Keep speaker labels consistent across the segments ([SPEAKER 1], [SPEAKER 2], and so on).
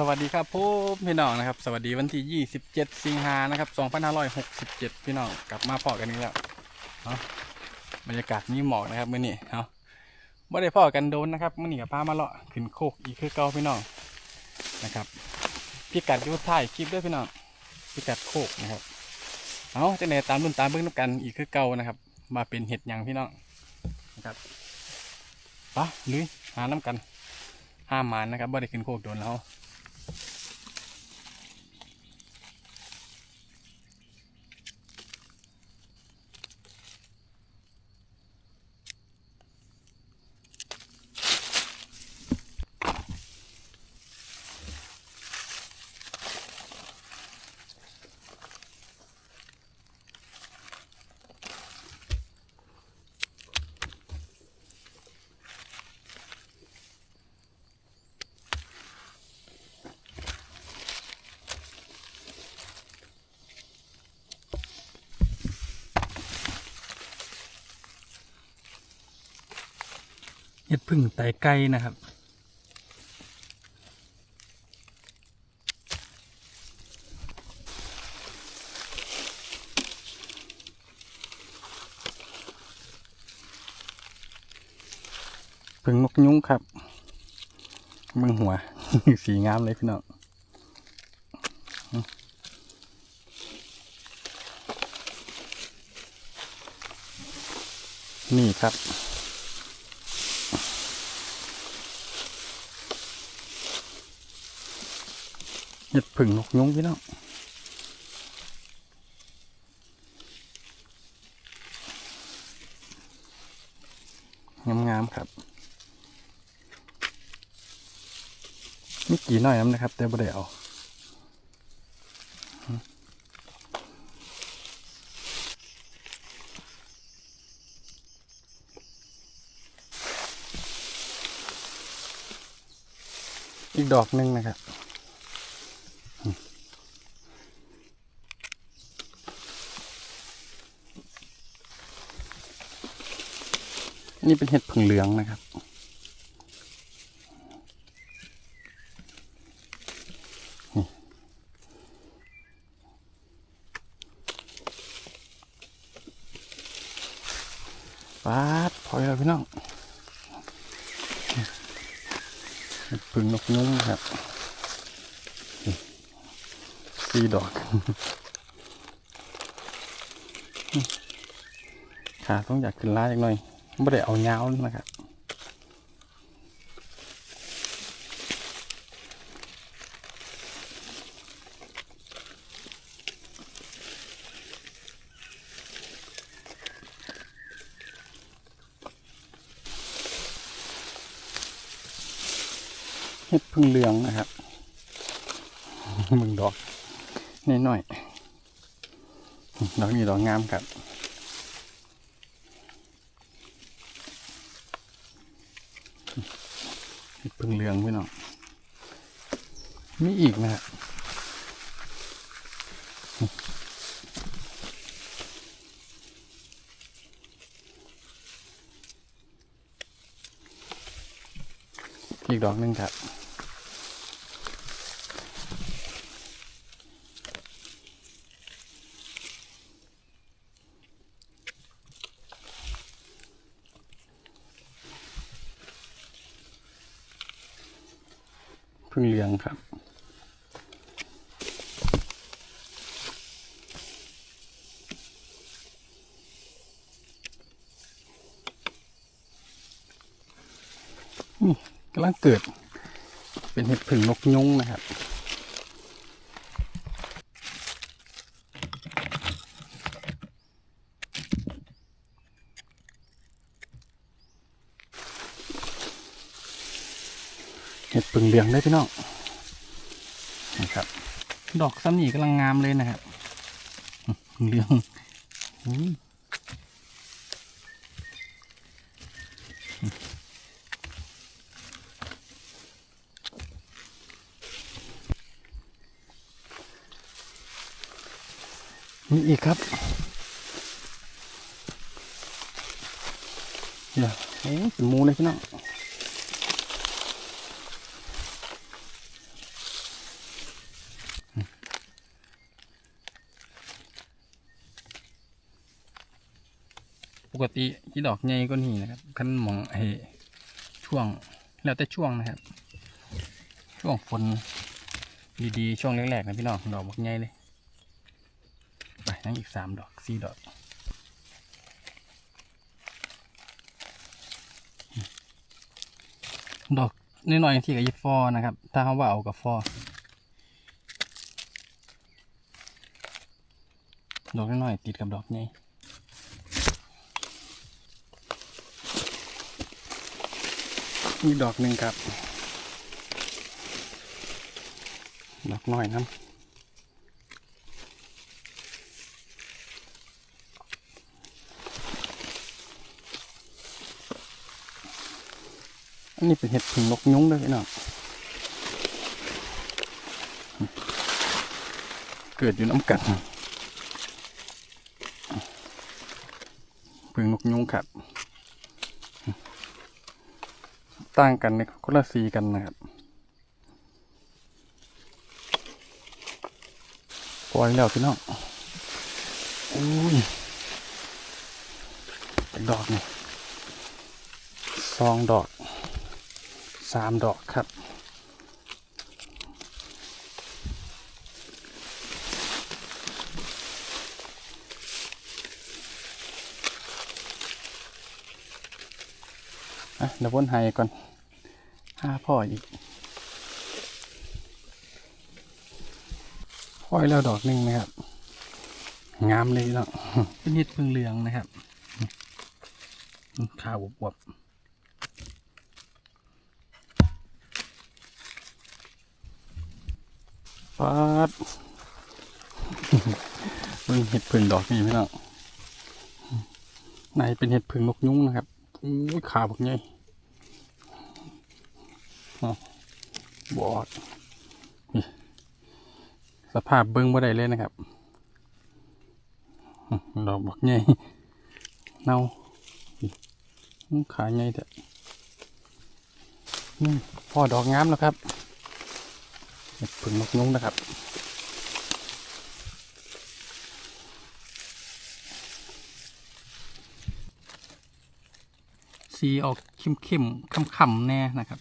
[SPEAKER 1] สวัสดีครับพี่น้องนะครับ สวัสดีวันที่ 27 สิงหานะครับ2567 พี่น้องกลับมาพอกันนี้แล้วเนาะบรรยากาศมีหมอกนะครับมื่อนี้เนาะไม่ได้พอกันโดนนะครับมื่อนี้กับพามาเลาะขึ้นโคกอีกคือเก่าพี่น้องนะครับพี่กัดยู่ถ่ายคลิปด้วยพี่น้องพี่กัดโคกนะครับเอาจะไหนตามรุ่นตามเบื้องน้ำกันอีกคือเก่านะครับ มาเป็นเห็ดยังพี่น้องนะครับปะลุยหาน้ำกันห้ามมานนะครับบ่ได้ขึ้นโคกโดนแล้ว ดพึ่งไตไก่นะครับ พึ่งนกยุ้งครับมึงหัว สีงามเลยพี่น้องนี่ครับ เห็ดผึ่งนกยุงพี่น้องงามๆครับมีกี่หน่อยน้ำนะครับ แต่บ่ได้เอาอีกดอกหนึ่งนะครับ นี่เป็นเห็ดผึ่งเหลืองนะครับปาดพอยแล้วพี่น้องเห็ดผึ่งนกยุ้งครับนี่สี่ดอกขาต้องอยากขึ้นล้าจักหน่อย ไม่ได้เอาเงาวนะครับเห็ดพึ่งเหลืองนะครับ มึงดอกนิดหน่อย ดอกนี้ดอกงามครับ เห็ดพึ่ งเหลืองพี่น้องมีอีกนะฮะอีกดอกหนึงครับ พึ่งเลี้ยงครับ นี่กำลังเกิด เป็นเห็ดผึ่งนกยุงนะครับ เห็ดผึ่งเหลืองได้พี่น้องนะครับ ดอกซ้ำหนีกำลังงามเลยนะครับผึ่งเหลืองอุ้ยมีอีกครับเดี๋ยวโอ้เป็นหมูเลยพี่น้อง กติที่ดอกใหญ่ก็นี่นะครับคันหมองไอ้ช่วงแล้วแต่ช่วงนะครับ ช่วงฝนดีๆช่วงแรกๆนะพี่น้องดอกบักใหญ่เลยไปนั่งอีกสามดอกสี่ดอกดอกน้อยๆที่กับยิฟอนะครับ ถ้าเขาว่าเอากับฟอดอกน้อยๆติดกับดอกใหญ่ มีดอกหนึ่งครับ ดอกน้อยน้ำอันนี้เป็นเห็ดผึ่งนกยุ้งด้วยพี่น้องเกิดอยู่น้ำกันพึ่งนกยุงครับ ต่างกันในคนละสีกันนะครับปล่อยแล้วพี่น้องอุ้ยดอกนี่สองดอกสามดอกครับอะเดี๋ยววนไฮก่อน ห้าพ่ออีกพ่อยแล้วดอกหนึ่งนะครับ งามเลยเนาะเป็นเห็ดพึ่งเหลืองนะครับขาวบวบๆปัดเป็นเห็ดพึ่งดอกนี่พี่น้องในเป็นเห็ดพึ่งนกยุ้งนะครับอุ้ยขาบักไงอ๋อ บอดนี่สภาพเบิ้งบ่ได้เลยนะครับดอกบักไงเน่านี่อื้อขาไงแต่นี่พ่อดอกงามแล้วครับผึ่งนกนุ้งนะครับสีออกเข้มเข้มคำคำๆแน่นะครับ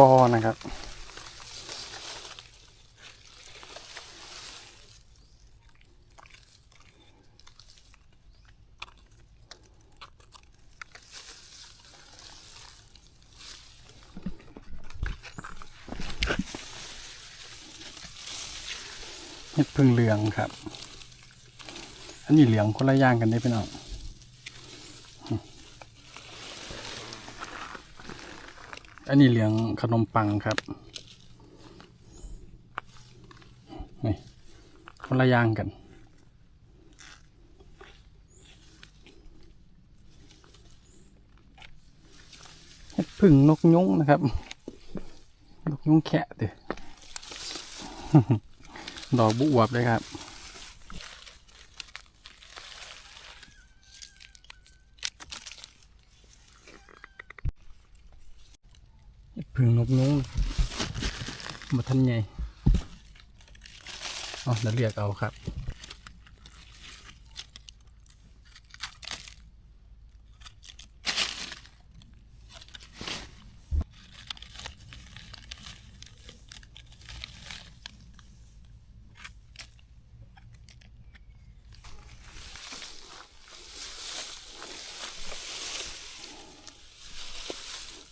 [SPEAKER 1] กอนะครับ เห็ดพึ่งเหลืองครับ อันนี้เหลืองคนละอย่างกันได้พี่น้อง อันนี้เหลืองขนมปังครับนี่คนละย่างกัน พึ่งนกยุงนะครับ นกยุงแคะเด้อดอกบุอวบเลยครับ เห็ด พึ่งนกยุงมาทันใหญ่อ๋อเดี๋ยวเรียกเอาครับ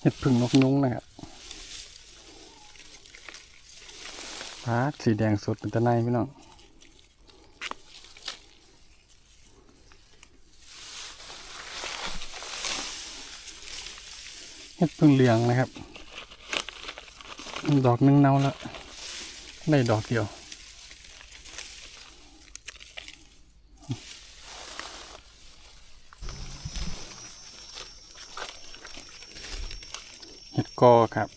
[SPEAKER 1] เห็ดพึ่งนกยุงนะครับ พาร์ทสีแดงสดเป็นตะไนพี่น้องเห็ดพึ่งเหลืองนะครับ ดอกหนึงเน่าแล้ว ได้ดอกเดียว เห็ดกอครับ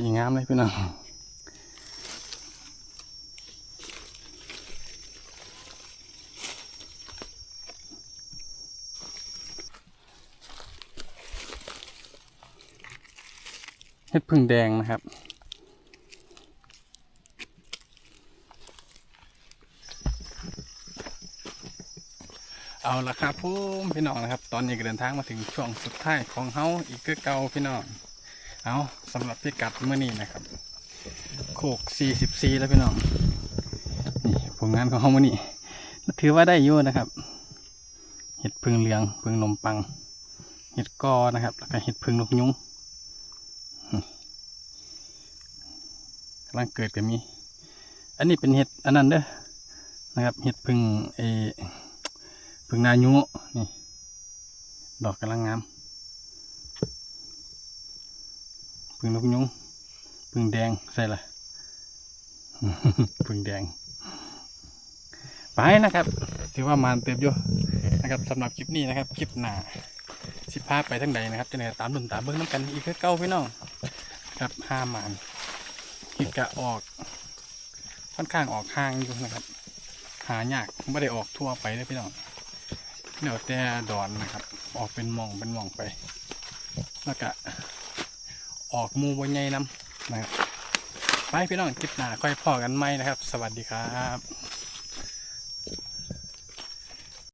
[SPEAKER 1] สีงามเลยพี่น้องเห็ดพึ่งแดงนะครับเอาละครับพุ่มพี่น้องนะครับ ตอนนี้ก็เดินทางมาถึงช่วงสุดท้ายของเฮาอีกก็เก่าพี่น้อง เอาสำหรับพิกัดเมื่อนี้นะครับ โคก44แล้วพี่น้อง นี่ผลงานของเฮามื่อนี้ ถือว่าได้อยู่นะครับ เห็ดพึ่งเหลือง พึ่งนมปัง เห็ดกอนะครับ แล้วก็เห็ดพึ่งนกยุงกำลังเกิดกันมี อันนี้เป็นเห็ดอันนั้นเด้อ นะครับ เห็ดพึ่งเออพึ่งนายุนี่ ดอกกำลังงาม พึ่งนกยุงพึ่งแดงใส่ละพึ่งแดง ไปนะครับ ถือว่ามานเติบอยู่นะครับสำหรับคลิปนี้นะครับ คลิปหน้าสิพาไปทางใดนะครับจะไหนตามดุนตามเบิ้งน้ำกันอีกเก้าพี่น้องครับห้ามานฮิกะออกค่อนข้างออกห่างอยู่นะครับ หายากไม่ได้ออกทั่วไปเลยพี่น้องเดี๋ยวแต่ดอนนะครับ ออกเป็นมองเป็นมองไป แล้วก็ ออกมูบนใหญ่น้ำนะครับไปพี่น้องคลิปหน้าค่อยพอกันไหมนะครับ สวัสดีครับ